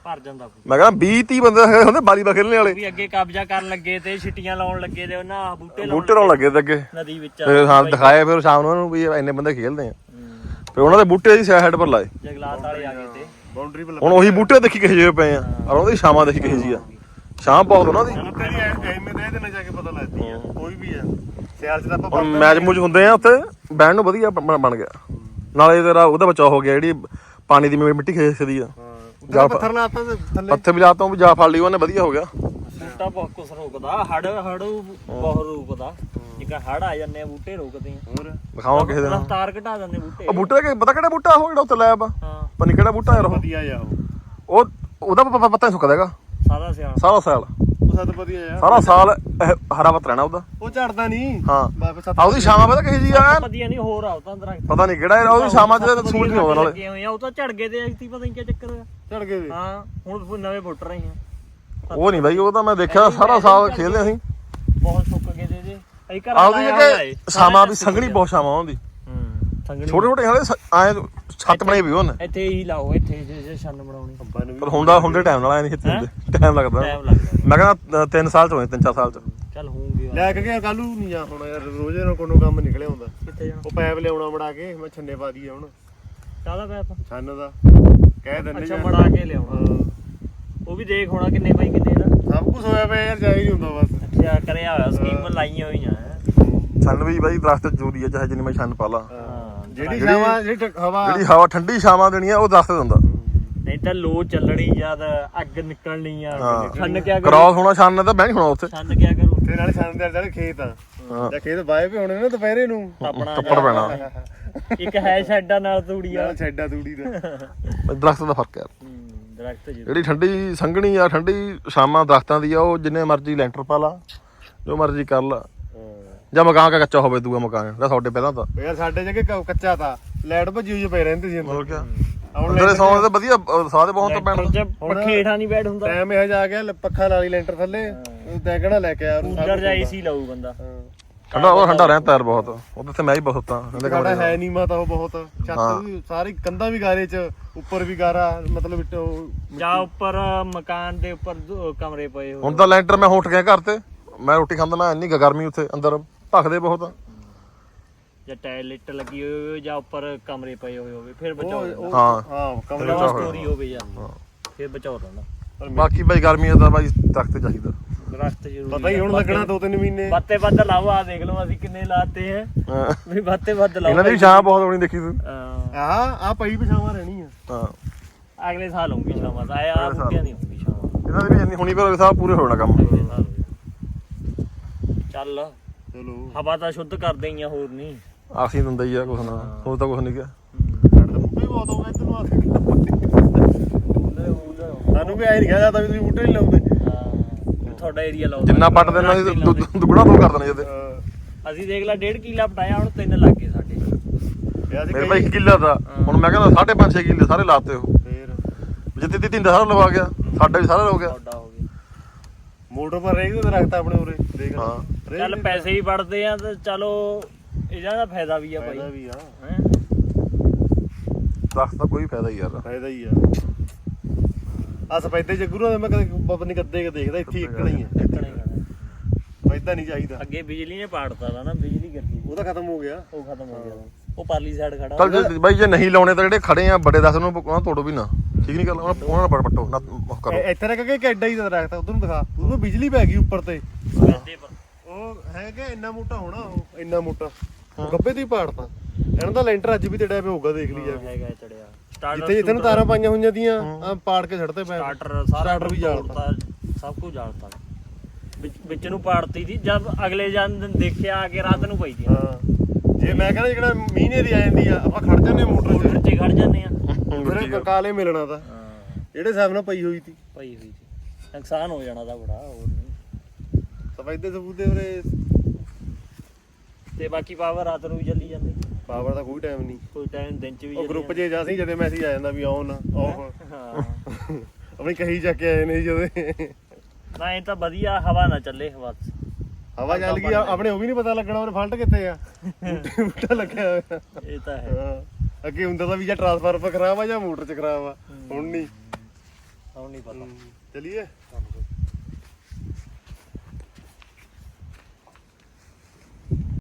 ਭਰ ਜਾਂਦਾ ਕੋਈ। ਮੈਂ ਕਹਿੰਦਾ 20 30 ਬੰਦੇ ਹੈਗੇ ਹੁੰਦੇ ਬਾਲੀਬਾਲ ਖੇਲਣੇ ਵਾਲੇ। ਵੀ ਅੱਗੇ ਕਬਜ਼ਾ ਕਰਨ ਲੱਗੇ ਤੇ ਛਿੱਟੀਆਂ ਲਾਉਣ ਲੱਗੇ ਤੇ ਉਹਨਾਂ ਬੂਟੇ ਲਾਉਣ ਬੂਟੇ ਲੱਗੇ। ਤੇ ਅੱਗੇ। ਨਦੀ ਵਿੱਚ ਫਿਰ ਹਾਂ ਦਿਖਾਏ ਫਿਰ ਸ਼ਾਮ ਨੂੰ ਉਹਨੂੰ ਵੀ ਇੰਨੇ ਬੰਦੇ ਖੇਲਦੇ ਆ। ਫਿਰ ਉਹਨਾਂ ਦੇ ਬੂਟੇ ਦੀ ਸਾਈਡ ਪਰ ਲਾਏ। ਜਗਲਾਤ ਵਾਲੇ ਆ ਗਏ ਤੇ। ਬਾਉਂਡਰੀ ਪਰ ਹੁਣ ਉਹੀ ਬੂਟੇ ਦੇਖੀ ਕਿਹੋ ਜਿਹੇ ਪਏ ਆ। ਔਰ ਉਹਦੀ ਛਾਵਾਂ ਦੇਖੀ ਕਿਹੋ ਜੀ ਆ। ਛਾਂ ਬਹੁਤ ਉਹਨਾਂ ਦੀ। ਤੇਰੀ ਐਵੇਂ ਦੇ ਇਹਦੇ ਨਾਲ ਜਾ ਕੇ ਪਤਾ ਲੱਗਦੀ ਆ। ਕੋਈ ਵੀ ਆ। ਸਿਆਲ ਚ ਤਾਂ ਆਪਾਂ ਹੁਣ ਮੈਚ ਮੂਚ ਹੁੰਦੇ ਆ ਉੱਥੇ। ਬੈਂਡ ਨੂੰ ਵਧੀਆ ਬਣ ਬਣ ਗਿਆ। ਨਾਲੇ ਤੇਰਾ ਉਹਦਾ ਬਚਾਅ ਹੋ ਗਿਆ ਜਿਹੜੀ ਪਾਣੀ ਦੀ ਮਿੱਟੀ ਖੇਸਦੀ ਆ। ਜਾ ਪੱਥਰ ਲਾਤਾ ਤੇ ਥੱਲੇ ਪੱਥੇ ਵੀ ਲਾਤਾ ਵੀ ਜਾ ਫੜ ਲਈ ਉਹਨੇ ਵਧੀਆ ਹੋ ਗਿਆ। ਬੂਟਾ ਬਹੁਤ ਕੁਛ ਰੋਕਦਾ। ਹੜ ਹੜੂ ਬਹੁਤ ਰੋਕਦਾ। ਇੱਕ ਹੜ ਆ ਜਾਂਦੇ ਆ ਬੂਟੇ ਰੋਕਦੇ ਆ। ਹੋਰ? ਦਿਖਾਵਾਂ ਕਿਸੇ ਦਿਨ। ਰਫਤਾਰ ਘਟਾ ਦਿੰਦੇ ਬੂਟੇ। ਉਹ ਬੂਟੇ ਕਿ ਪਤਾ ਕਿਹੜਾ ਬੂਟਾ ਉਹ ਜਿਹੜਾ ਉੱਤੇ ਲਾਇਆ ਵਾ ਹਾਂ। ਪਤਾ ਨੀ ਕਿਹੜਾ ਬੂਟਾ ਯਾਰ ਉਹ। ਵਧੀਆ ਆ ਉਹ। ਉਹ ਉਹਦਾ ਪ- ਪ- ਪੱਤਾ ਨਹੀਂ ਸੁੱਕਦਾ ਹੈਗਾ। ਸਾਰਾ ਸਿਆਲ। ਸਾਰਾ ਸਾਲ ਉਹ ਸੱਤ ਵਧੀਆ ਆ ਸਾਰਾ ਸਾਲ ਇਹ ਹਰਾ ਪੱਤ ਰਹਿਣਾ ਉਹਦਾ। ਉਹ ਝੜਦਾ ਨਹੀਂ ਹਾਂ। ਸੱਤ ਆ। ਉਹਦੀ ਛਾਵਾਂ ਪਤਾ ਕਿਹੋ ਜੀ ਆ? ਵਧੀਆ ਨਹੀਂ ਹੋਰ ਆ ਉਹ ਤਾਂ ਦਰਖਤ ਪਤਾ ਨਹੀਂ ਕਿਹੜਾ ਯਾਰ ਉਹਦੀ ਛਾਵਾਂ ਚ ਸੂਰਜ ਨਹੀਂ ਆਉਂਦਾ ਨਾਲੇ ਲੱਗੇ ਹੋਏ ਆ ਉਹ ਤਾਂ ਝੜ ਗਏ ਤੇ ਐਤੀ ਪਤਾ ਨਹੀਂ ਕੀ ਚੱਕਰ ਝੜ ਗਏ ਵੇ। ਹਾਂ ਹੁਣ ਨਵੇਂ ਫੁੱਟ ਰਹੇ ਆ। ਉਹ ਨਹੀਂ ਬਾਈ ਉਹ ਤਾਂ ਮੈਂ ਦੇਖਿਆ ਸਾਰਾ ਸਾਲ ਖੇਲਦੇ ਅਸੀਂ। ਬਹੁਤ ਸੁੱਕ ਤੇ ਅਸੀਂ ਘਰ ਆ ਉਹਦੀ ਜਗ੍ਹਾ ਛਾਵਾਂ ਵੀ ਸੰਘਣੀ ਬਹੁਤ ਛਾਵਾਂ ਹੁੰਦੀ। ਹੂੰ ਸੰਗਣੀ ਛੋਟੇ ਛੋਟੇ ਹਲੇ ਐ ਛੱਤ ਬਣਾਈ ਵੀ ਉਹਨੇ। ਇੱਥੇ ਹੀ ਲਾਓ ਇੱਥੇ ਜੇ ਜੇ ਛੰਨ ਬਣਾਉਣੀ। ਆਪਾਂ ਨੂੰ ਵੀ ਪਰ ਹੁੰਦਾ ਹੁੰਦੇ ਟਾਈਮ ਨਾਲ ਐ ਨਹੀਂ ਖੇਤੀ ਹੁੰਦੇ। ਟਾਈਮ ਲੱਗਦਾ। ਮੈਂ ਕਹਿੰਦਾ 3 ਸਾਲ ਚ ਹੋਏ 3-4 ਸਾਲ ਚ। ਚੱਲ ਹੋਊਗੀ ਲੈ ਕੇ ਗਿਆ ਕੱਲੂ ਨਹੀਂ ਜਾ ਹੁਣ ਯਾਰ ਰੋਜ਼ ਇਹਨਾਂ ਕੋਲੋਂ ਕੰਮ ਨਿਕਲਿਆ ਹੁੰਦਾ। ਕਿੱਥੇ ਜਾਣਾ? ਉਹ ਪੈਪ ਲਿਆਉਣਾ ਬਣਾ ਕੇ ਮੈਂ ਛੰਨੇ ਪਾ ਦਈਏ ਹੁਣ। ਕਾਹਦਾ ਪੈਪ? ਛੰਨ ਦਾ। ਕਹਿ ਦਿੰਦੇ ਅੱਛਾ। ਬਣਾ ਕੇ ਲਿਆਉਣਾ। ਉਹ ਵੀ ਦੇਖ ਹੋਣਾ ਕਿੰਨੇ ਬਾਈ ਕਿੰਨੇ ਦਾ। ਸਭ ਕੁਝ ਹੋਇਆ ਪਿਆ ਯਾਰ ਜਾਈ ਨਹੀਂ ਹੁੰਦਾ ਬਸ। ਅੱਛਾ ਕਰਿਆ ਹੋਇਆ ਸਕੀਮ ਲਾਈਆਂ ਹੋਈਆਂ। ਛੰਨ ਵੀ ਬਾਈ ਦਰਖਤ ਜ਼ਰੂਰੀ ਹੈ ਚਾਹੇ ਜਿੰਨੀ ਮੈਂ ਛੰਨ ਪਾ ਲਾ। ਜਿਹੜੀ ਛਾਵਾਂ ਜਿਹੜੀ ਟ- ਹਵਾ ਜਿਹੜੀ ਹਵਾ ਠੰਡੀ ਛਾਵਾਂ ਦੇਣੀ ਆ ਉਹ ਦਰਖਤ ਦਿੰਦਾ। ਨਹੀਂ ਤਾਂ ਲੋ ਚੱਲਣੀ ਜਦ ਅੱਗ ਨਿਕਲਣੀ ਆ ਹਾਂ। ਛੰਨ ਕਿਆ ਕਰੂ ਕ੍ਰਾਸ ਹੋਣਾ ਛੰਨ ਤਾਂ ਬਹਿ ਨਹੀਂ ਹੋਣਾ ਉੱਥੇ। ਛੰਨ ਕਿਆ ਕਰੂ? ਤੇ ਨਾਲੇ ਛੰਨ ਦੇ ਜਿਹੜੇ ਖੇਤ ਆ। ਹਾਂ। ਜਾਂ ਖੇਤ ਵਾਏ ਵੀ ਹੋਣੇ ਨੇ ਦੁਪਹਿਰੇ ਨੂੰ। ਆਪਣਾ ਟੱਪੜ ਪੈਣਾ। ਇੱਕ ਹੈ ਸ਼ੈਡਾਂ ਨਾਲ ਤੂੜੀਆਂ ਨਾਲ ਛੱਡਾ ਤੂੜੀ ਦਾ। ਦਰਖਤ ਦਾ ਫ਼ਰਕ ਹੈ ਹੂੰ, ਦਰਖਤ ਜੀ ਜਿਹੜੀ ਠੰਡੀ ਸੰਘਣੀ ਆ ਠੰਡੀ ਛਾਵਾਂ ਦਰਖਤਾਂ ਦੀ ਆ ਉਹ ਜਿੰਨੇ ਮਰਜ਼ੀ ਲੈਂਟਰ ਪਾ ਲਾ ਜੋ ਮਰਜ਼ੀ ਕਰ ਲਾ। ਜਾਂ ਮਕਾਨ ਕਾ ਕੱਚਾ ਹੋਵੇ ਦੂਆ ਮਕਾਨ। ਜਿਹੜਾ ਤੁਹਾਡੇ ਪਹਿਲਾਂ ਤਾਂ। ਯਾਰ ਸਾਡੇ ਜਗੇ ਕੱਚਾ ਤਾ। ਲਾਈਟ ਭੱਜੀ ਹੋਈ ਪਈ ਰਹਿੰਦੀ ਸੀ ਹੋਰ ਕਿਆ? ਅੰਦਰੇ ਸੌਣ ਦੇ ਵਧੀਆ ਅਹ ਸਾਹ ਦੇ ਬਹੁਤ ਪੈਣ 'ਚ ਪੱਖੇ ਹੇਠਾਂ ਨਹੀਂ ਬੈਠ ਹੁੰਦਾ। ਟਾਈਮ ਇਹ ਜਾ ਗਿਆ ਪੱਖਾ ਲਾ ਲਈ ਲੈਂਟਰ ਥੱਲੇ ਤੈਂ ਕਹਿਣਾ ਲੈ ਕੇ ਆ ਕੂਲਰ ਜਾਂ ਏਸੀ ਲਾਊ ਬੰਦਾ। ਹਾਂ। ਠੰਡਾ ਉਹ ਠੰਡਾ ਰਹਿੰਦਾ ਯਾਰ ਬਹੁਤ। ਉਹਦੇ ਤੇ ਮੈਂ ਹੀ ਬਹੁਤ ਤਾਂ ਸਾਡਾ ਕਮਰੇ ਹੈ ਨਹੀਂ ਮਾ ਤਾਂ ਉਹ ਬਹੁਤ। ਛੱਤ ਵੀ ਸਾਰੀ ਕੰਧਾਂ ਵੀ ਗਾਰੇ ਚ ਉੱਪਰ ਵੀ ਗਾਰਾ ਮਤਲਬ ਇੱਟ ਉਹ ਜਾਂ ਉੱਪਰ ਮਕਾਨ ਦੇ ਉੱਪਰ ਦੋ ਕਮਰੇ ਪਏ ਹੋਏ। ਹੁਣ ਤਾਂ ਲੈਂਟਰ ਮੈਂ ਉੱਠ ਗਿਆ ਘਰ ਤੇ। ਮੈਂ ਰੋਟੀ ਖਾਂਦਾ ਮੈਂ ਇੰਨੀ ਕੁ ਗਰਮੀ ਉੱਥੇ ਅੰਦਰ। ਭਖਦੇ ਬਹੁਤ ਆ। ਜਾਂ ਟਾਇਲਟ ਲੱਗੀ ਹੋਈ ਹੋਵੇ ਜਾਂ ਉੱਪਰ ਕਮਰੇ ਪਏ ਹੋਏ ਹੋਵੇ ਫਿਰ ਬਚਾਓ ਹਾਂ। ਹਾਂ ਕਮਰੇ ਡਬਲ ਸਟੋਰੀ ਹੋਵੇ ਜਾਂ ਫਿਰ ਬਚਾਓ ਰਹਿੰਦਾ ਬਾਕੀ ਬਾਈ ਗਰਮੀ ਦਾ ਬਾਈ ਤਖਤ ਚਾਹੀਦਾ। ਦਰਖਤ ਜ਼ਰੂਰੀ ਪਤਾ ਹੀ ਹੁਣ ਲੱਗਣਾ ਦੋ ਤਿੰਨ ਮਹੀਨੇ। ਬੱਤੇ ਵੱਧ ਲਾਓ ਆ ਦੇਖ ਲਓ ਅਸੀਂ ਕਿੰਨੇ ਲਾਤੇ ਹਾਂ। ਵੀ ਬੱਤੇ ਵੱਧ ਲਾਓ ਇਹਨਾਂ ਦੀ ਛਾਂ ਬਹੁਤ ਹੋਣੀ ਦੇਖੀ ਤੂੰ। ਆਹ ਆ ਪਈ ਪਿਛਾਵਾਂ ਰਹਿਣੀ ਆ ਹਾਂ। ਅਗਲੇ ਸਾਲ ਹੋਊਗੀ ਸ਼ਾਮਾਂ ਤਾਂ ਆਇਆ ਅਗਲੇ ਸਾਲ। ਬੁੱਟੀਆਂ ਨਹੀਂ ਹੋਊਗੀ ਸ਼ਾਮਾਂ ਇਹਨਾਂ ਦੀ ਵੀ ਇੰਨੀ ਹੁਣੀ ਪਰ ਸਾਹਿਬ ਪੂਰੇ ਹੋਣਾ ਕੰਮ। ਅਗਲੇ ਸਾਲ। ਚੱਲ। ਚਲੋ। ਹਵਾ ਤਾਂ ਸ਼ੁੱਧ ਕਰਦੇ ਹੀ ਆ ਹੋਰ ਨਹੀਂ ਆਖੀ ਦਿੰਦਾ ਹੀ ਆ ਕੁਛ ਨਾ ਹੋਰ ਤਾਂ ਕੁਛ ਨਹੀਂ ਗਿਆ ਸਾਡੇ ਤਾਂ ਬੂਟੇ ਵੀ ਬਹੁਤ ਹੋ ਗਏ ਇੱਧਰ ਨੂੰ ਆ ਕੇ ਸਾਨੂੰ ਵੀ ਐ ਨਹੀਂ ਕਿਹਾ ਜਾਂਦਾ ਵੀ ਤੁਸੀਂ ਬੂਟੇ ਨਹੀਂ ਲਾਉਂਦੇ। ਤੁਹਾਡਾ ਏਰੀਆ ਲਾਓ ਜਿੰਨਾ ਪੱਟ ਦੇਣਾ ਸੀ ਦੁੱਗਣਾ ਦੋ ਕਰ ਦੇਣਾ ਜਦੇ ਅਸੀਂ ਦੇਖ ਲੈ ਡੇਢ ਕਿੱਲਾ ਪਟਾਇਆ ਹੁਣ ਤਿੰਨ ਲੱਗ ਗਏ ਸਾਡੇ। ਮੇਰੇ ਭਾਈ ਇੱਕ ਕਿੱਲਾ ਦਾ ਹੁਣ ਮੈਂ ਕਹਿੰਦਾ 5.5 6 ਕਿੱਲੇ ਸਾਰੇ ਲਾਤੇ ਉਹ। ਫੇਰ। ਜਿੱਤੇ ਤਿੰਨ ਸਾਰਾ ਲਵਾ ਗਿਆ ਸਾਡਾ ਵੀ ਸਾਰਾ ਹੋ ਗਿਆ। ਤੁਹਾਡਾ ਹੋ ਗਿਆ। ਮੋਟਰ ਪਰ ਰੇਗ ਤੇ ਰੱਖਤਾ ਆਪਣੇ ਉਰੇ ਦੇਖ ਹਾਂ। ਚੱਲ ਪੈਸੇ ਹੀ ਵੜਦੇ ਆ ਤੇ ਚਲੋ ਇਹਨਾਂ ਦਾ ਫਾਇਦਾ ਵੀ ਆ ਫਾਇਦਾ ਭਾਈ ਵੀ ਆ। ਹੈਂ? ਦਸ ਦਾ ਕੋਈ ਫਾਇਦਾ ਹੀ ਯਾਰ ਫਾਇਦਾ ਹੀ ਆ। ਆ ਸਪੈਦੇ ਜਗੂਰਾਂ ਦੇ ਮੈਂ ਕਦੇ ਪਤਾ ਨਹੀਂ ਕਦੇ ਕਿ ਦੇਖਦਾ ਇੱਥੇ ਹੀ ਇੱਕਣਾ ਹੀ ਆ ਇੱਕਣਾ ਹੀ। ਫਾਇਦਾ ਨਹੀਂ ਚਾਹੀਦਾ। ਅੱਗੇ ਬਿਜਲੀ ਨੇ ਪਾੜਤਾ ਤਾ ਨਾ ਬਿਜਲੀ ਗਿਰਦੀ ਉਹ ਤਾਂ ਖਤਮ ਹੋ ਗਿਆ। ਉਹ ਖਤਮ ਹੋ ਗਿਆ। ਉਹ ਪਾਰਲੀ ਸਾਈਡ ਖੜਾ ਚੱਲ ਜੇ ਬਾਈ ਜੇ ਨਹੀਂ ਲਾਉਣੇ ਤਾਂ ਜਿਹੜੇ ਖੜੇ ਆ ਵੱਡੇ ਦਸ ਨੂੰ ਉਹਨਾਂ ਤੋੜੋ ਵੀ ਨਾ। ਠੀਕ ਨਹੀਂ ਗੱਲ ਉਹਨਾਂ ਉਹਨਾਂ ਨਾਲ ਪੜ ਪੱਟੋ ਨਾ ਉਹ ਕਰੋ। ਇਹ ਇੱਥੇ ਰੱਖ ਕੇ ਕਿੱਡਾ ਹੀ ਦਰਖਤ ਉਧਰ ਨੂੰ ਦਿਖਾ। ਉਹਨੂੰ ਬਿਜਲੀ ਪੈ ਗਈ ਉੱਪਰ ਤੇ। ਸਪੈਦੇ ਪਰ ਉਹ ਹੈਗਾ ਇੰਨਾ ਮੋਟਾ ਹੋਣਾ ਉਹ। ਇੰਨਾ ਮੋਟਾ। ਉਹ ਗੱਬੇ ਤੇ ਹੀ ਪਾੜਤਾ ਇਹਨਾਂ ਦਾ ਲੈਂਟਰ ਅੱਜ ਵੀ ਤੇ ਡੈ ਪਿਆ ਹੋਊਗਾ ਦੇਖ ਲਈ ਜਾ ਕੇ ਹੈਗਾ ਚੜਿਆ। ਸਟਾਰਟਰ ਜਿੱਥੇ ਜਿੱਥੇ ਨੂੰ ਤਾਰਾਂ ਪਾਈਆਂ ਹੋਈਆਂ ਦੀਆਂ ਆ ਪਾੜ ਕੇ ਛੱਡਤੇ ਪਏ। ਸਟਾਰਟਰ ਸਾਰਾ Starter ਵੀ ਜਾਲਤਾ। ਤੋੜਤਾ, ਸਭ ਕੁਝ ਜਾਲਤਾ ਵਿੱਚ ਵਿੱਚ ਨੂੰ ਪਾੜਤੀ ਸੀ ਜਦ ਅਗਲੇ ਜਨ ਦੇਖਿਆ ਆ ਕੇ ਰਾਤ ਨੂੰ ਪਈ ਸੀ। ਹਾਂ। ਜੇ ਮੈਂ ਕਹਿੰਦਾ ਜਿਹੜਾ ਮਹੀਨੇ ਦੀ ਆ ਜਾਂਦੀ ਆ ਆਪਾਂ ਖੜ ਜਾਂਦੇ ਮੋਟਰ 'ਚ ਮੋਟਰ 'ਚ ਖੜ ਜਾਂਦੇ ਆ ਫਿਰ ਕਾਲੇ ਮਿਲਣਾ ਤਾਂ। ਜਿਹੜੇ ਹਿਸਾਬ ਨਾਲ ਪਈ ਹੋਈ ਸੀ ਪਈ ਹੋਈ ਸੀ। ਨੁਕਸਾਨ ਹੋ ਜਾਣਾ ਦਾ ਬੜਾ ਹੋਰ ਨਹੀਂ। ਸਫੈਦੇ ਸਬੂਤੇ ਉਰੇ। ਤੇ ਬਾਕੀ ਪਾਵਰ ਰਾਤ ਨੂੰ ਵੀ ਚੱਲੀ ਜਾਂਦੀ। ਪਾਵਰ ਦਾ ਕੋਈ ਟਾਈਮ ਨਹੀਂ। ਕੋਈ ਟਾਈਮ ਦਿਨ 'ਚ ਵੀ ਉਹ ਗਰੁੱਪ 'ਚ ਜਾ ਸੀ ਜਦੋਂ ਮੈਸੇਜ ਆ ਜਾਂਦਾ ਵੀ ਆਨ ਆਫ। ਹਾਂ? ਆਪਣੀ ਕਹੀ ਚੱਕ ਕੇ ਆਏ ਨੇ ਜਦੋਂ ਨਾ ਇਹ ਤਾਂ ਵਧੀਆ ਹਵਾ ਨਾ ਚੱਲੇ ਹਵਾ 'ਚ। ਹਵਾ ਚੱਲ ਗਈ ਆਪਣੇ ਉਹ ਵੀ ਨਹੀਂ ਪਤਾ ਲੱਗਣਾ ਉਹਨੇ ਫਲਟ ਕਿੱਥੇ ਆ? ਬੂਟੇ ਲੱਗਿਆ ਹੋਇਆ। ਇਹ ਤਾਂ ਹੈ। ਹਾਂ। ਅੱਗੇ ਹੁੰਦਾ ਤਾਂ ਵੀ ਜਾਂ ਟਰਾਂਸਫਾਰਮਰ ਖਰਾਬ ਆ ਜਾਂ ਮੋਟਰ 'ਚ ਖਰਾਬ ਆ ਹੁਣ ਨਹੀਂ ਹੁਣ ਨਹੀਂ ਪਤਾ। ਚਲਿਏ।